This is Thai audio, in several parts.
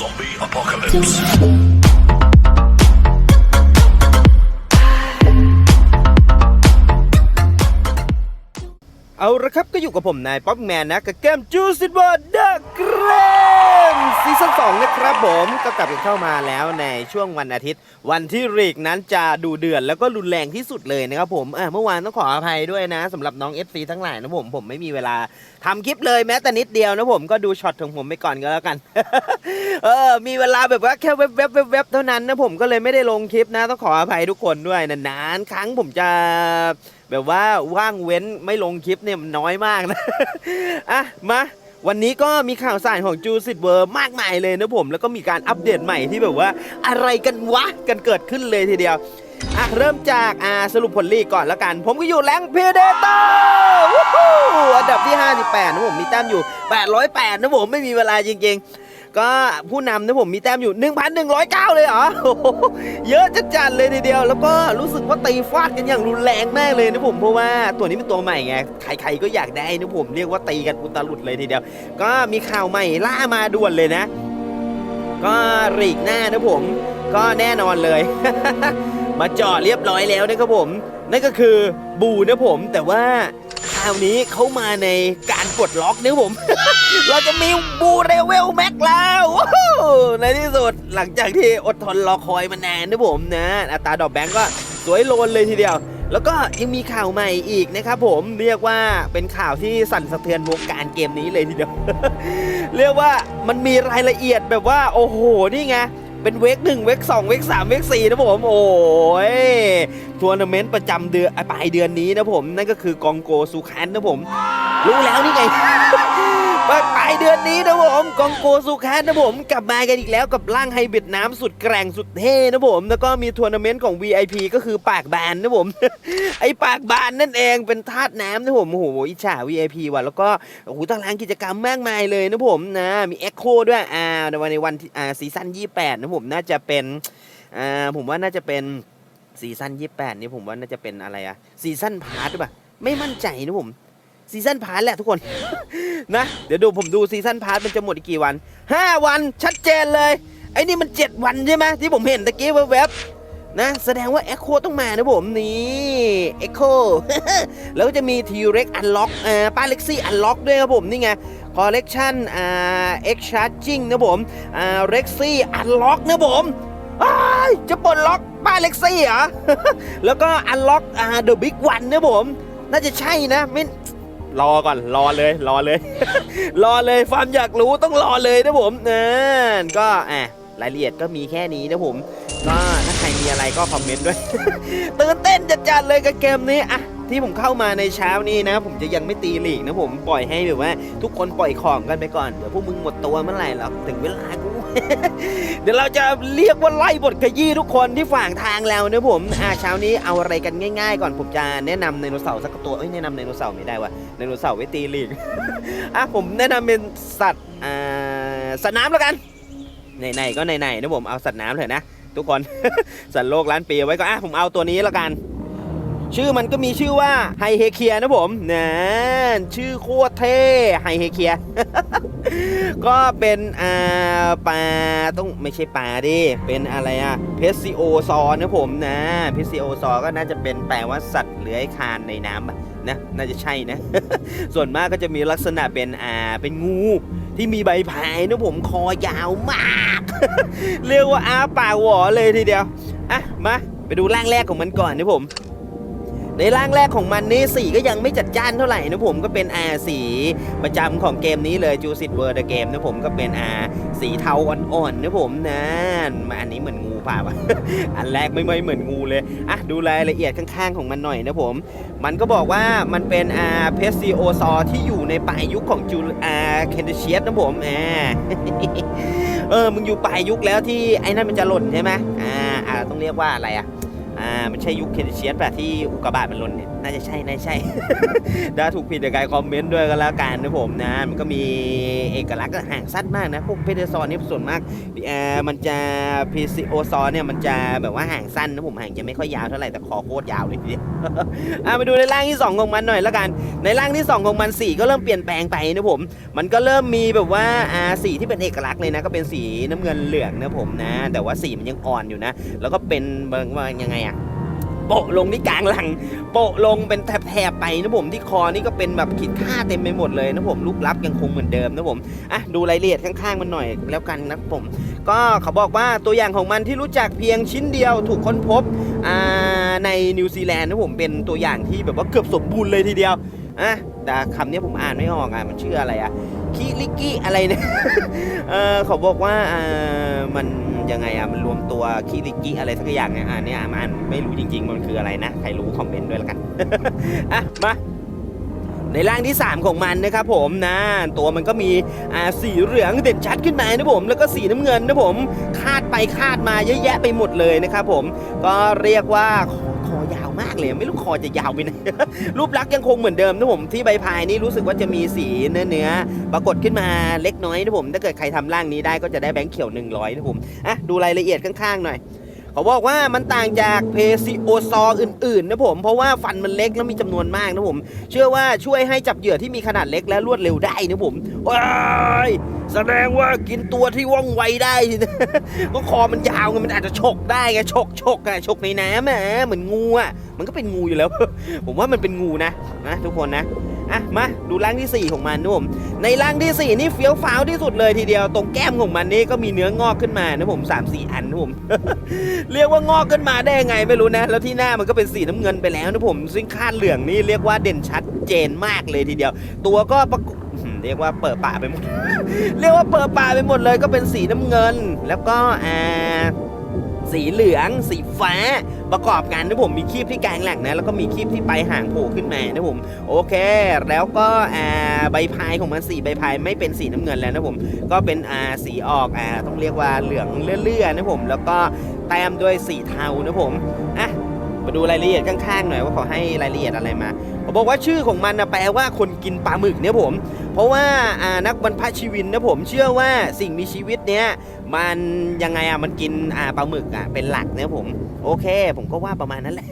Zombie apocalypse. เอาละครับก็อยู่กับผมนายป๊อปแมนนะ กับเกมจูซิตบอร์ดเดอะเกรม ซีซั่น2นะครับผมก็กลับกันเข้ามาแล้วในช่วงวันอาทิตย์ วันที่รีกนั้นจะดูเดือดแล้วก็รุนแรงที่สุดเลยนะครับผมอะเมื่อวานต้องขออภัยด้วยนะสำหรับน้อง FC ทั้งหลายนะผมผมไม่มีเวลาทำคลิปเลยแม้แต่นิดเดียวนะผมก็ดูช็อตของผมไปก่อนก็แล้วกัน เออมีเวลาแบบว่าแค่เว็บเว็บเว็บเว็บเท่านั้นนะผมก็เลยไม่ได้ลงคลิปนะ ต้องขออภัยทุกคนด้วยนานๆครั้งผมจะแบบว่าว่างเว้นไม่ลงคลิปเนี่ยมันน้อยมากนะอะมา วันนี้ก็มีข่าวสารของจูสิเวิร์มากมายเลยนะผมแล้วก็มีการอัปเดตใหม่ที่แบบว่าอะไรกันวะกันเกิดขึ้นเลยทีเดียวอะเริ่มจากอ่าสรุปผลลีกก่อนแล้วกัน ผมก็อยู่แรงเพเดเตอร์อันดับที่ 58 นะผมมีแต้มอยู่ 808 นะผมไม่มีเวลาจริงๆ ก็ผู้นำนะผมมีแต้มอยู่ 1,109 เลยเหรอโอ้โหเยอะจัดๆเลยทีเดียว แล้วก็รู้สึกว่าตีฟาดกันอย่างรุนแรงมากเลยนะผมเพราะว่าตัวนี้เป็นตัวใหม่ไงใครๆก็อยากได้นะผมเรียกว่าตีกันอุตลุดเลยทีเดียว ก็มีข่าวใหม่ล่ามาด่วนเลยนะ ก็รีกหน้านะผมก็แน่นอนเลย มาจอดเรียบร้อยแล้วนะครับผม นั่นก็คือบูนะผมแต่ว่า ราวนี้เขามาในการปลดล็อกนะผม เราจะมีบูเรเวลแม็กแล้วว้าวในที่สุดหลังจากที่อดทนรอคอยมานานนะผมนะ อัตราดอกแบงก์ก็สวยโลนเลยทีเดียว แล้วก็ยังมีข่าวใหม่อีกนะครับผมเรียกว่าเป็นข่าวที่สั่นสะเทือนวงการเกมนี้เลยทีเดียว เรียกว่ามันมีรายละเอียดแบบว่า โอ้โหนี่ไง เป็นเวกหนึ่งเวกสองเวกสามเวกสี่นะผม โอ้ยทัวร์นาเมนต์ประจำเดือนปลายเดือนนี้นะผม นั่นก็คือกองโกซูคันนะผม รู้แล้วนี่ไง ปลายเดือนนี้นะผมกองโกซูคันนะผมกลับมากันอีกแล้วกับร่างไฮบริดน้ำสุดแกร่งสุดเท่นะผมแล้วก็มีทัวร์นาเมนต์ของ VIP ก็คือปากบานนะผมไอปากบานนั่นเองเป็นธาตุน้ำนะผมโอ้โหอิจฉา VIP ว่ะแล้วก็โอ้โหตารางกิจกรรมมากมายเลยนะผมนะมีเอ็กโคด้วยอ่าในวันในวันที่อ่าซีซั่น28นะผมน่าจะเป็นอ่าผมว่าน่าจะเป็นซีซั่น28นี่ผมว่าน่าจะเป็นอะไรอะซีซั่นพาร์ทหรือเปล่าไม่มั่นใจนะผม ซีซั่นพาร์ทแหละทุกคน นะ เดี๋ยวดูผมดูซีซั่นพาร์ทมันจะหมดอีกกี่วัน 5 วันชัดเจนเลย ไอ้นี่มัน 7 วันใช่ไหมที่ผมเห็นตะกี้แวบๆนะ แสดงว่า Echo ต้องมานะผมนี่ Echo แล้วก็จะมี T-Rex Unlock อ่าป้าเล็กซี่ Unlock ด้วยครับผมนี่ไง Collection อ่า X Charging นะผมอ่า Rexy Unlock นะผมจะปลดล็อกป้าเล็กซี่เหรอ แล้วก็ Unlock อ่า The Big One นะผม น่าจะใช่นะไม่ รอก่อนรอเลยรอเลย รอเลยความอยากรู้ต้องรอเลยนะผมเออก็อะรายละเอียดก็มีแค่นี้นะผมก็ถ้าใครมีอะไรก็คอมเมนต์ด้วยตื่นเต้นจัดๆเลยกับเกมนี้อะที่ผมเข้ามาในเช้านี้นะ ผมจะยังไม่ตีหลีกนะผมปล่อยให้แบบว่า ทุกคนปล่อยของกันไปก่อนเดี๋ยวพวกมึงหมดตัวเมื่อไหร่หรอกถึงเวลากู เดี๋ยวเราจะเรียกว่าไล่บทขยี้ทุกคนที่ฝั่งทางแล้วนะผมอ่าเช้านี้เอาอะไรกันง่ายๆ ก่อนผมจะแนะนำไดโนเสาร์สักตัวเอ้ยแนะนำไดโนเสาร์ไม่ได้ว่ะไดโนเสาร์ไว้ตีลีกอะผมแนะนำเป็นสัตว์อ่าสัตว์น้ำแล้วกันไหนๆก็ไหนๆนะผมเอาสัตว์น้ำเถอะนะทุกคน สัตว์โลกล้านปีเอาไว้ก็อะผมเอาตัวนี้แล้วกัน ชื่อมันก็มีชื่อว่าไฮเฮเคียนะผมนะชื่อโคตรเท่ไฮเฮเคียก็เป็นอ่าปลาต้องไม่ใช่ปลาดิ เป็นอะไรอะเพสซิโอซอนะผมนะเพสซิโอซอก็น่าจะเป็นแปลว่าสัตว์เลื้อยคลานในน้ำนะน่าจะใช่นะ ส่วนมากก็จะมีลักษณะเป็นอ่าเป็นงูที่มีใบพายนะผมคอยาวมาก เรียกว่าอาปากหวอเลยทีเดียวอะมาไปดูร่างแรกของมันก่อนนะผม ในร่างแรกของมันนี่สีก็ยังไม่จัดจ้านเท่าไหร่นะผมก็เป็นอาสีประจำของเกมนี้เลยจูสิตเวอร์เดเกมนะผมก็เป็นอาสีเทาอ่อนๆนะผมนะมาอันนี้เหมือนงูเปล่าวะอันแรกไม่ไม่เหมือนงูเลยอะดูรายละเอียดข้างๆของมันหน่อยนะผม มันก็บอกว่ามันเป็นอาเพสซิโอซอที่อยู่ในปลายยุคของจูอาเคนเดเชียสนะผมอ่าเออมึงอยู่ปลายยุคแล้วที่ไอ้นั่นมันจะหล่นใช่ไหมอ่าอ่าต้องเรียกว่าอะไรอะ อ่ามันใช่ยุคเคเดเชียสแบบที่อุกกาบาตมันหล่นเนี่ยน่าจะใช่น่าใช่ถ้าถูกผิดเดี๋ยวกายคอมเมนต์ด้วยก็แล้วกันนะผมนะมันก็มีเอกลักษณ์ห่างสั้นมากนะพวกเพเดซอนนี่ส่วนมากเอ่อมันจะพีซีโอซอนเนี่ยมันจะแบบว่าห่างสั้นนะผมห่างจะไม่ค่อยยาวเท่าไหร่แต่คอโคตรยาวเลยทีเดียวอะมาดูในร่างที่ 2 ของมันหน่อยแล้วกัน ในร่างที่ 2 ของมันสีก็เริ่มเปลี่ยนแปลงไปนะผม มันก็เริ่มมีแบบว่าอ่าสีที่เป็นเอกลักษณ์เลยนะก็เป็นสีน้ำเงินเหลืองนะผมนะ แต่ว่าสีมันยังอ่อนอยู่นะ แล้วก็เป็นว่ายังไงอะ โปะลงที่กลางหลัง โปะลงเป็นแถบๆไปนะผมที่คอนี่ก็เป็นแบบขีดค่าเต็มไปหมดเลยนะผมรูปลักษณ์ยังคงเหมือนเดิมนะผมอะดูรายละเอียดข้างๆมันหน่อยแล้วกันนะผม ก็เขาบอกว่าตัวอย่างของมันที่รู้จักเพียงชิ้นเดียวถูกค้นพบอ่าในนิวซีแลนด์นะผมเป็นตัวอย่างที่แบบว่าเกือบสมบูรณ์เลยทีเดียวอะแต่คำนี้ผมอ่านไม่ออกอะมันชื่ออะไรอะ คิลิกิอะไรเนี่ยเออเขาบอกว่าอ่ามันยังไงอะมันรวมตัวคิริกิอะไรสักอย่างเนี่ยอ่านเนี่ยอ่านไม่รู้จริง ๆ มันคืออะไรนะ ใครรู้คอมเมนต์ด้วยล้วกันอะมาในร่างที่ 3 ของมันนะครับผมนะตัวมันก็มีอ่าสีเหลืองเด่นชัดขึ้นมานะผมแล้วก็สีน้ำเงินนะผมคาดไปคาดมาเยอะแยะไปหมดเลยนะครับผมก็เรียกว่าากเลยไม่รู้คอจะยาวไปไหน รูปลักษณ์ยังคงเหมือนเดิมนะผมที่ใบพายนี่รู้สึกว่าจะมีสีเนื้อเนื้อปรากฏขึ้นมาเล็กน้อยนะผม ถ้าเกิดใครทำร่างนี้ได้ก็จะได้แบงค์เขียว 100นะผมอะดูรายละเอียดข้างๆหน่อยเขาบอกว่ามันต่างจากเพซิโอซออื่นๆนะผม เพราะว่าฟันมันเล็กแล้วมีจำนวนมากนะผม เชื่อว่าช่วยให้จับเหยื่อที่มีขนาดเล็กและรวดเร็วได้นะผมว้าย แสดงว่ากินตัวที่ว่องไวได้สินะก็คอมันยาวไงมันอาจจะฉกได้ไงฉกฉกอะฉกในน้ำอะเหมือนงูอะมันก็เป็นงูอยู่แล้ว ผมว่ามันเป็นงูนะนะทุกคนนะอะมาดูร่างที่ 4 ของมันนะผมในร่างที่ 4 นี่เฟี้ยวฟ้าวที่สุดเลยทีเดียว ตรงแก้มของมันนี่ก็มีเนื้องอกขึ้นมานะผม3 4อันนะผมเรียกว่างอกขึ้นมาได้ยังไงไม่รู้นะ แล้วที่หน้ามันก็เป็นสีน้ำเงินไปแล้วนะผมซึ่งคาดเหลืองนี่เรียกว่าเด่นชัดเจนมากเลยทีเดียว ตัวก็ประ เรียกว่าเปิดป่าไปหมด เรียกว่าเปิดป่าไปหมดเลยก็เป็นสีน้ำเงิน แล้วก็อ่าสีเหลือง สีฟ้าประกอบกันนะผมมีคีบที่กลางแหล่งนะแล้วก็มีคีบที่ปลายหางโผล่ขึ้นมานะผมโอเค แล้วก็อ่าใบพายของมันสีใบพายไม่เป็นสีน้ำเงินแล้วนะผมก็เป็นอ่าสีออกอ่าต้องเรียกว่าเหลืองเลื่อยๆนะผมแล้วก็แต้มด้วยสีเทานะผมอะมาดูรายละเอียดข้างๆหน่อยว่าเขาให้รายละเอียดอะไรมา เขาบอกว่าชื่อของมันนะแปลว่าคนกินปลาหมึกเนี่ยผม เพราะว่านักบรรพชีวินนะผมเชื่อว่าสิ่งมีชีวิตเนี้ยมันยังไงอะมันกินอ่าปลาหมึกอะเป็นหลักนะผม โอเค ผมก็ว่าประมาณนั้นแหละ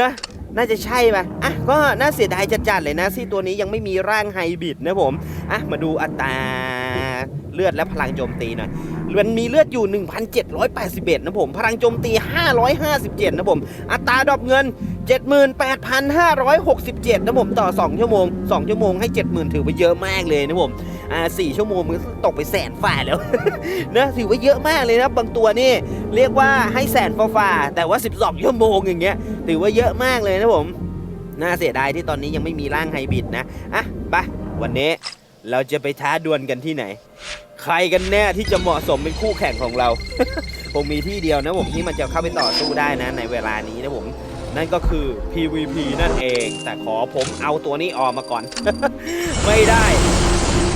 นะน่าจะใช่ป่ะ อะ ก็น่าเสียดายจัดๆเลยนะที่ตัวนี้ยังไม่มีร่างไฮบริดนะผม อะ มาดูอัตรา เลือดและพลังโจมตีหน่อยมันมีเลือดอยู่ 1,781 นะผม พลังโจมตี 557 นะผม อัตราดรอปเงิน 78,567 นะผม ต่อ 2 ชั่วโมง 2 ชั่วโมงให้ 70,000 ถือว่าเยอะมากเลยนะผม อ่า4ชั่วโมงมันตกไปแสนฝ่าแล้วนะถือว่าเยอะมากเลยนะ บางตัวนี่ เรียกว่าให้แสนฝ่าแต่ว่า 12 ชั่วโมงอย่างเงี้ย ถือว่าเยอะมากเลยนะผม น่าเสียดายที่ตอนนี้ยังไม่มีร่างไฮบริดนะ อะ ไป วันนี้เราจะไปท้าดวลกันที่ไหน ใครกันแน่ที่จะเหมาะสมเป็นคู่แข่งของเรา ผมมีที่เดียวนะผมที่มันจะเข้าไปต่อสู้ได้นะในเวลานี้นะผม นั่นก็คือ PVP นั่นเอง แต่ขอผมเอาตัวนี้ออกมาก่อน ไม่ได้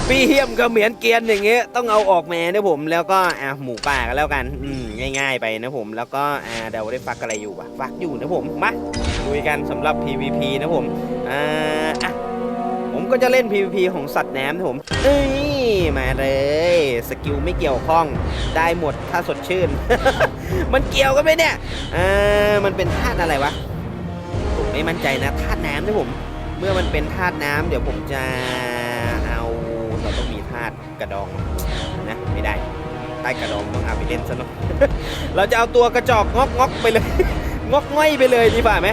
พี่เฮียมก็เหมือนเกียนอย่างเงี้ยต้องเอาออกมานะผมแล้วก็อะหมูป่ากันแล้วกันอืมง่าย ๆ ไปนะผมแล้วก็อ่าเดาได้ฟักอะไรอยู่ปะฟักอยู่นะผมมาคุยกันสำหรับ PVP นะผมอ่าอะ ก็จะเล่น PVP ของสัตว์น้ำนะผมเอ้ยมาเลย สกิลไม่เกี่ยวข้องได้หมดถ้าสดชื่น มันเกี่ยวกันไหมเนี่ยอ่ามันเป็นธาตุอะไรวะ ผมไม่มั่นใจนะธาตุน้ำนะผม เมื่อมันเป็นธาตุน้ำเดี๋ยวผมจะเอาเราต้องมีธาตุกระดองนะไม่ได้ใต้กระดองต้องเอาไปเล่นซะเนาะเราจะเอาตัวกระจอกงอกงอกไปเลย งอกง่อยไปเลยดีกว่าไหม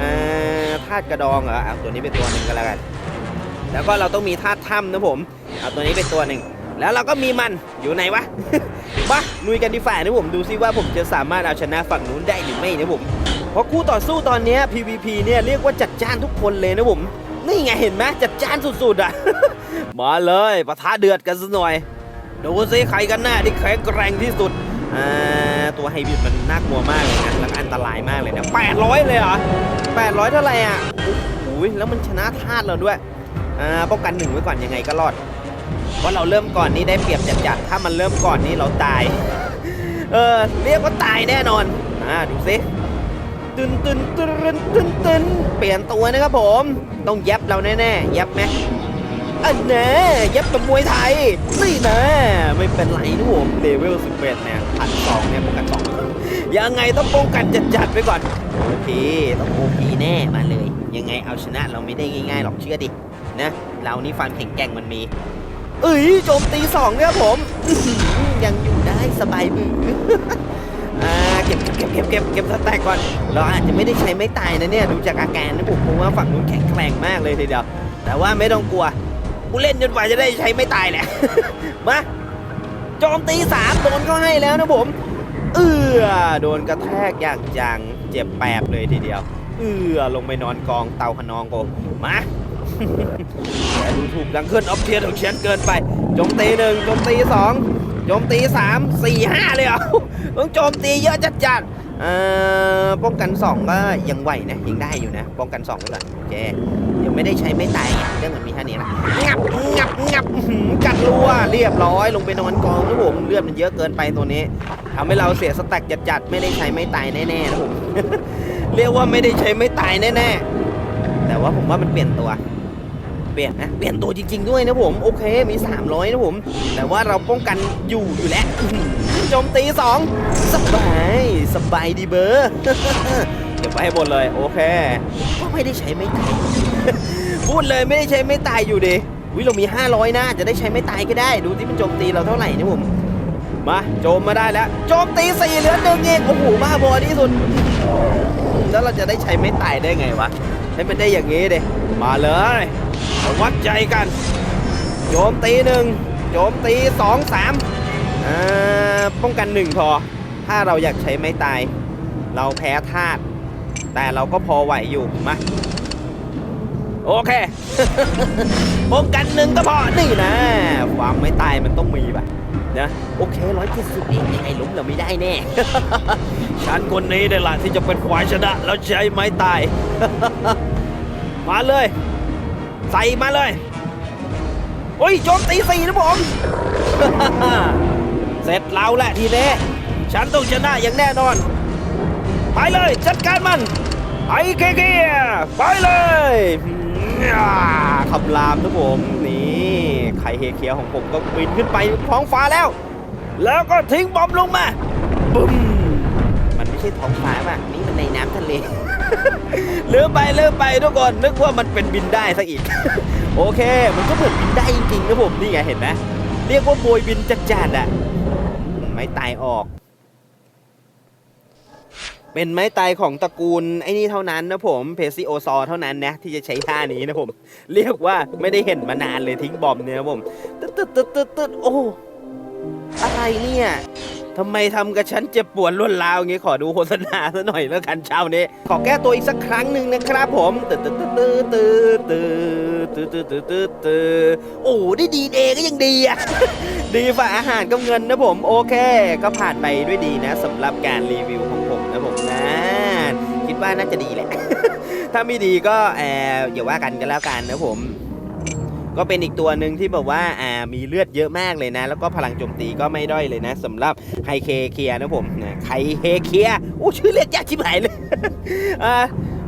อ่าธาตุกระดองเหรอเอาตัวนี้เป็นตัวหนึ่งก็แล้วกัน แล้วก็เราต้องมีธาตุถ้ำนะผม เอาตัวนี้เป็นตัวหนึ่ง แล้วเราก็มีมันอยู่ไหนวะมาลุยกันดีฝ่านะผมดูซิว่าผมจะสามารถเอาชนะฝั่งนู้นได้หรือไม่นะผม เพราะคู่ต่อสู้ตอนนี้ PVP เนี่ยเรียกว่าจัดจ้านทุกคนเลยนะผม นี่ไงเห็นไหมจัดจ้านสุดๆอะ มาเลยปะทะเดือดกันสักหน่อย ดูซิใครกันแน่ที่แข็งแกร่งที่สุดอ่าตัวไฮบริดมันน่ากลัวมากเลยนะแล้วก็อันตรายมากเลยนะ800 เลยเหรอ 800 เท่าไหร่อะโอ้โหแล้วมันชนะธาตุเราด้วย อ่าป้องกันหนึ่งไว้ก่อนยังไงก็รอดเพราะเราเริ่มก่อนนี่ได้เปรียบจัดๆถ้ามันเริ่มก่อนนี่เราตาย เออเรียกว่าตายแน่นอนอ่าดูซิตึนตึนตึนตึนตึนเปลี่ยนตัวนะครับผม ต้องยับเราแน่ๆยับไหมอันแน่ยับเป็นมวยไทยนี่นะไม่เป็นไรนะผมเลเวล11เนี่ยพันสองเนี่ยป้องกันสองยังไงต้องป้องกันจัดๆไปก่อนโอเคต้องโอพีแน่มาเลย ยังไงเอาชนะเราไม่ได้ง่ายๆหรอกเชื่อดิ นะเรานี่ฟันแข็งแกร่งมันมี เอ้ยโจมตีสองเนี่ยผม ยังอยู่ได้สบายมืออ่าเก็บเก็บเก็บเก็บเก็บสแต็กก่อน เราอาจจะไม่ได้ใช้ไม่ตายนะเนี่ยดูจากอาการนะผมเพราะว่าฝั่งนู้นแข็งแกร่งมากเลยทีเดียว แต่ว่าไม่ต้องกลัวกูเล่นจนกว่าจะได้ใช้ไม่ตายแหละ มาโจมตีสามโดนเขาให้แล้วนะผม เอือโดนกระแทกอย่างจังเจ็บแปบเลยทีเดียว เอือลงไปนอนกองเตาขนองโกมา แต่ดูถูกดังขึ้นออฟเทียนของเชียนเกินไปโจมตีหนึ่งโจมตีสองโจมตีสามสี่ห้าเลยเหรอต้องโจมตีเยอะจัดจัดๆเอ่อป้องกันสองก็ยังไหวนะยังได้อยู่นะ ป้องกันสองก่อนโอเคยังไม่ได้ใช้ไม่ตายเรื่องมันมีแค่นี้นะงับงับงับกัดรัวเรียบร้อย ลงไปนอนกองนะผมเลือดมันเยอะเกินไปตัวนี้ทำให้เราเสียสแต็กจัดจัดไม่ได้ใช้ไม่ตายแน่ๆนะผมเรียกว่าไม่ได้ใช้ไม่ตายแน่ๆแต่ว่าผมว่ามันเปลี่ยนตัว เปลี่ยนนะ เปลี่ยนตัวจริง ๆ ด้วยนะผม โอเคมี 300 นะผม แต่ว่าเราป้องกันอยู่อยู่แล้วโจมตี2สบาย สบายดีเบอร์เก็บไว้ให้หมดเลย โอเค ก็ไม่ได้ใช้ไม่ตาย พูดเลยไม่ได้ใช้ไม่ตายอยู่ดิวิเรามี 500นะจะได้ใช้ไม่ตายก็ได้ ดูที่มันโจมตีเราเท่าไหร่นะผม มาโจมมาได้แล้ว โจมตีสี่เหลือหนึ่งเองโอ้โหบ้าบอที่สุด แล้วเราจะได้ใช้ไม่ตายได้ไงวะ ให้มันได้อย่างงี้เดมาเลย มาวัดใจกันโจมตีหนึ่งโจมตีสองสามอ่าป้องกันหนึ่งพอ ถ้าเราอยากใช้ไม่ตาย เราแพ้ธาตุแต่เราก็พอไหวอยู่มาโอเค ป้องกันหนึ่งก็พอ นี่นะ ความไม่ตายมันต้องมีป่ะนะโอเคร้อยเจ็ดสิบเองยังไงล้มเราไม่ได้แน่ ฉันคนนี้ได้ละที่จะเป็นควายชนะแล้วใช้ไม้ตาย มาเลย ใส่มาเลยโอ้ยโจมตีสี่นะผมเสร็จเราแหละทีนี้ฉันต้องชนะอย่างแน่นอน ไปเลยจัดการมันไอ้เกียร์ไปเลยอ่าคำรามนะผมนี่ไข่เฮเคียของผมก็บินขึ้นไปท้องฟ้าแล้ว แล้วก็ทิ้งบอมลงมาบึ้มมันไม่ใช่ท้องฟ้าป่ะนี่มันในน้ำทะเล ลืมไปลืมไปทุกคนนึกว่ามันเป็นบินได้ซะอีก โอเค มันก็เหมือนบินได้จริงๆนะผมนี่ไงเห็นไหมเรียกว่าโบยบินจัดจัดๆอะไม่ตายออก เป็นไม้ตายของตระกูลไอ้นี่เท่านั้นนะผมเพซิโอซอเท่านั้นนะที่จะใช้ท่านี้นะผม เรียกว่าไม่ได้เห็นมานานเลยทิ้งบอมเนี่ยนะผมตึดตึ๊ดตึ๊ดตึ๊ดตึ๊ดโอ้อะไรเนี่ย ทำไมทำกับฉันเจ็บปวดรวดร้าวอย่างงี้ขอดูโฆษณาซะหน่อยแล้วกันเช้านี้ ขอแก้ตัวอีกสักครั้งหนึ่งนะครับผมตึ๊ดตึ๊ดตึ๊ดตึ๊ดตึ๊ดตึ๊ดตึ๊ดตึ๊ดตึ๊ดตึ๊ดโอ้ได้ดีเดย์ก็ยังดีอะ ดีฝ่าอาหารกับเงินนะผมโอเค ก็ผ่านไปด้วยดีนะสำหรับการรีวิวของผมนะผมนะ คิดว่าน่าจะดีแหละ ถ้าไม่ดีก็เอออย่าว่ากันกันแล้วกันนะผม ก็เป็นอีกตัวหนึ่งที่แบบว่าอ่ามีเลือดเยอะมากเลยนะ แล้วก็พลังโจมตีก็ไม่ด้อยเลยนะสำหรับไฮเคเคียนะผมนะไคเฮเคียโอ้ชื่อเรียกยากชิบหายเลยอ่า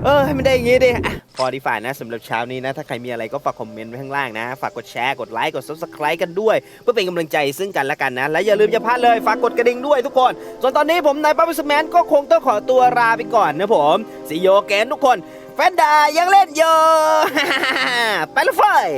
เออให้มันได้อย่างงี้ดิอะพอดีฝ่านะสำหรับเช้านี้นะ ถ้าใครมีอะไรก็ฝากคอมเมนต์ไว้ข้างล่างนะ ฝากกดแชร์ กดไลค์ กด subscribe กันด้วย เพื่อเป็นกำลังใจซึ่งกันและกันนะ และอย่าลืมอย่าพลาดเลย ฝากกดกระดิ่งด้วยทุกคน ส่วนตอนนี้ผมนายปั๊บสแมนก็คงต้องขอตัวลาไปก่อนนะผมสีโยเกนทุกคน แฟนดายังเล่นอยู่ไปละเฟย